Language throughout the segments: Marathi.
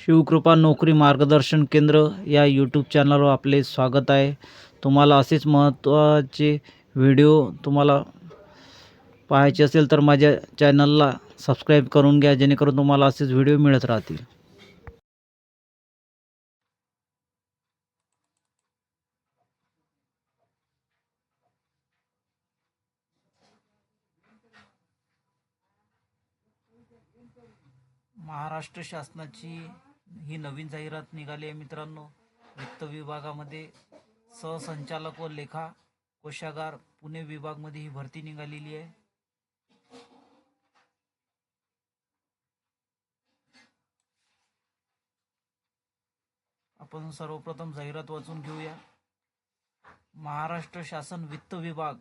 शिवकृपा नोकरी मार्गदर्शन केंद्र या यूट्यूब चॅनलवर आपले स्वागत आहे. तुम्हाला असेच महत्त्वाचे व्हिडिओ तुम्हाला पाहायचे असेल तर माझ्या चॅनलला सबस्क्राईब करून घ्या जेणेकरून तुम्हाला असेच व्हिडिओ मिळत राहतील. महाराष्ट्र शासनाची ही नवीन जाहिरात निघाली आहे मित्रांनो. वित्त विभागामध्ये सहसंचालक व लेखा कोशागार पुणे विभागमध्ये ही भरती निघालेली आहे. आपण सर्वप्रथम जाहिरात वाचून घेऊया. महाराष्ट्र शासन वित्त विभाग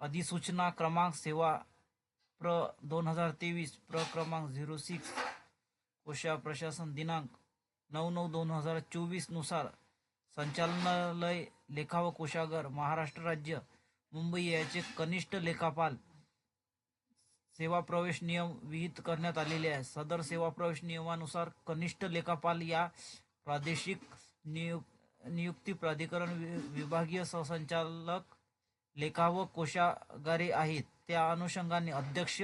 अधिसूचना क्रमांक सेवा प्र दोन हजार तेवीस प्र क्रमांक झिरो सिक्स कोशा प्रशासन दिनांक नऊ नऊ दोन हजार चोवीसनुसार संचालनालय लेखा व कोशागार महाराष्ट्र राज्य मुंबई याचे कनिष्ठ लेखापाल सेवा प्रवेश नियम विहित करण्यात आलेले आहे. सदर सेवा प्रवेश नियमानुसार कनिष्ठ लेखापाल या प्रादेशिक नियुक नियुक्ती प्राधिकरण वि- विभागीय सहसंचालक लेखा व कोशागारे आहेत. त्या अनुषंगाने अध्यक्ष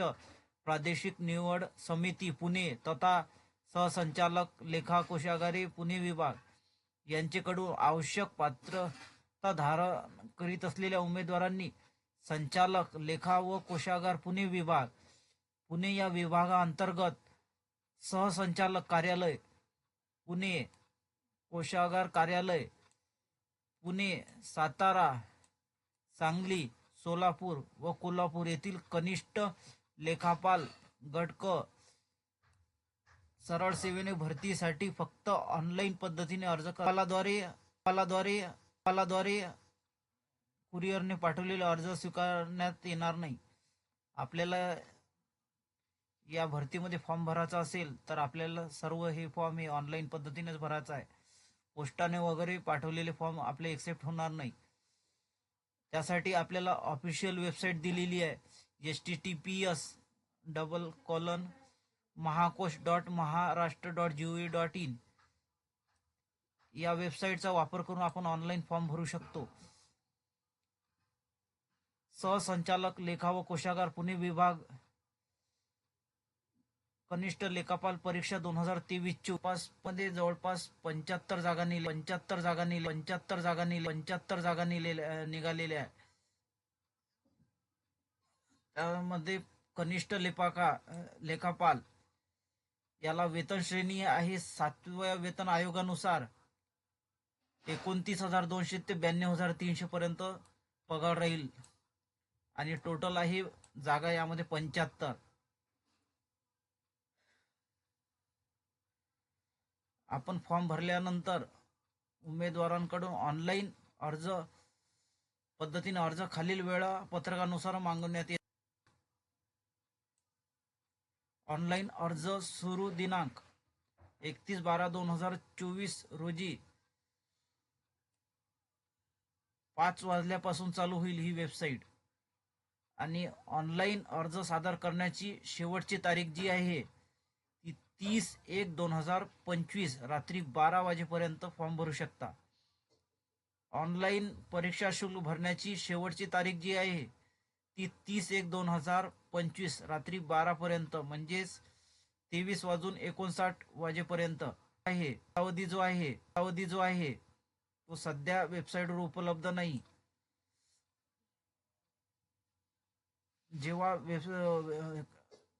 प्रादेशिक निवड समिती पुणे तथा सहसंचालक लेखा कोशागारे पुणे विभाग यांचेकडून आवश्यक पात्रता धारण करीत असलेल्या उमेदवारांनी संचालक लेखा व कोशागार पुणे विभाग पुणे या विभागाअंतर्गत सहसंचालक कार्यालय पुणे कोशागार कार्यालय पुणे सातारा सांगली सोलापूर व कोल्हापूर येथील कनिष्ठ लेखापाल गटक सरळ सेवेने भरतीसाठी फक्त ऑनलाईन पद्धतीने अर्ज कलाद्वारे कलाद्वारे कलाद्वारे कुरिअरने पाठवलेले अर्ज स्वीकारण्यात येणार नाही. आपल्याला या भरतीमध्ये फॉर्म भरायचा असेल तर आपल्याला सर्व हे फॉर्म हे ऑनलाईन पद्धतीनेच भरायचा आहे. पोस्टाने वगैरे पाठवलेले फॉर्म आपले एक्सेप्ट होणार नाही. त्यासाठी आपल्याला ऑफिशियल वेबसाईट दिलेली आहे H T T P S double colon Mahakosh dot Maharashtra dot G O V dot in. या वेबसाईटचा वापर करून आपण ऑनलाईन फॉर्म भरू शकतो. सहसंचालक लेखा व कोशागार पुणे विभाग कनिष्ठ लेखापाल परीक्षा दोन हजार तेवीस चोपासमध्ये जवळपास पंच्याहत्तर जागा निघ पंच्याहत्तर जागा निघ पंच्याहत्तर जागा निघ पंच्याहत्तर जागा निघालेल्या आहे. त्यामध्ये कनिष्ठ लेपाका लेखापाल याला वेतन श्रेणी आहे सातव्या वेतन आयोगानुसार. एकोणतीस हजार दोनशे ते ब्याण्णव हजार तीनशे पर्यंत पगार राहील. आणि टोटल आहे जागा यामध्ये पंच्याहत्तर. आपण फॉर्म भरल्यानंतर उमेदवारांकडून ऑनलाईन अर्ज पद्धतीने अर्ज खालील वेळापत्रकानुसार मागवण्यात येईल ऑनलाईन अर्ज सुरू दिनांक एकतीस बारा दोन हजार चोवीस रोजी पाच वाजल्यापासून चालू होईल ही वेबसाईट. आणि ऑनलाईन अर्ज सादर करण्याची शेवटची तारीख जी आहे ती तीस एक दोन हजार पंचवीस रात्री बारा वाजेपर्यंत फॉर्म भरू शकता. ऑनलाईन परीक्षा शुल्क भरण्याची शेवटची तारीख जी आहे ती तीस एक दोन हजार पंचवीस रात्री बारापर्यंत म्हणजेच तेवीस वाजून एकोणसाठ वाजेपर्यंत आहे. अवधी जो आहे अवधी जो आहे तो सध्या वेबसाईटवर उपलब्ध नाही. जेव्हा वेब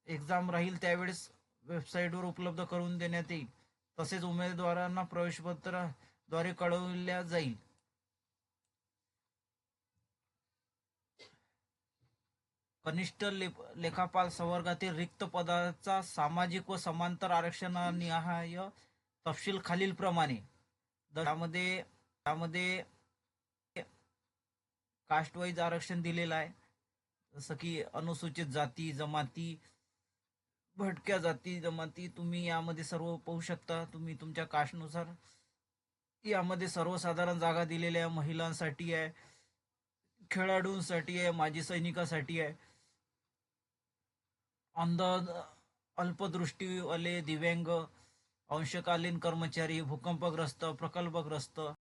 एक्झाम राहील त्यावेळेस वेबसाईटवर उपलब्ध करून देण्यात येईल. तसेच उमेदवारांना प्रवेशपत्राद्वारे कळवल्या जाईल. कनिष्ठ ले- लेखापाल संवर्गातील रिक्त पदाचा सामाजिक व समांतर आरक्षणनिहाय तपशील खालील प्रमाणे त्यामध्ये त्यामध्ये कास्टवाईज आरक्षण दिलेलं आहे. जसं की अनुसूचित जाती जमाती भटक्या जाती जमाती तुम्ही यामध्ये सर्व पाहू शकता. तुम्ही तुमच्या कास्टनुसार यामध्ये सर्वसाधारण जागा दिलेल्या आहे महिलांसाठी आहे खेळाडूंसाठी आहे माजी सैनिकासाठी आहे. अंध अल्पदृष्टीवाले दिव्यांग अंशकालीन कर्मचारी भूकंपग्रस्त प्रकल्पग्रस्त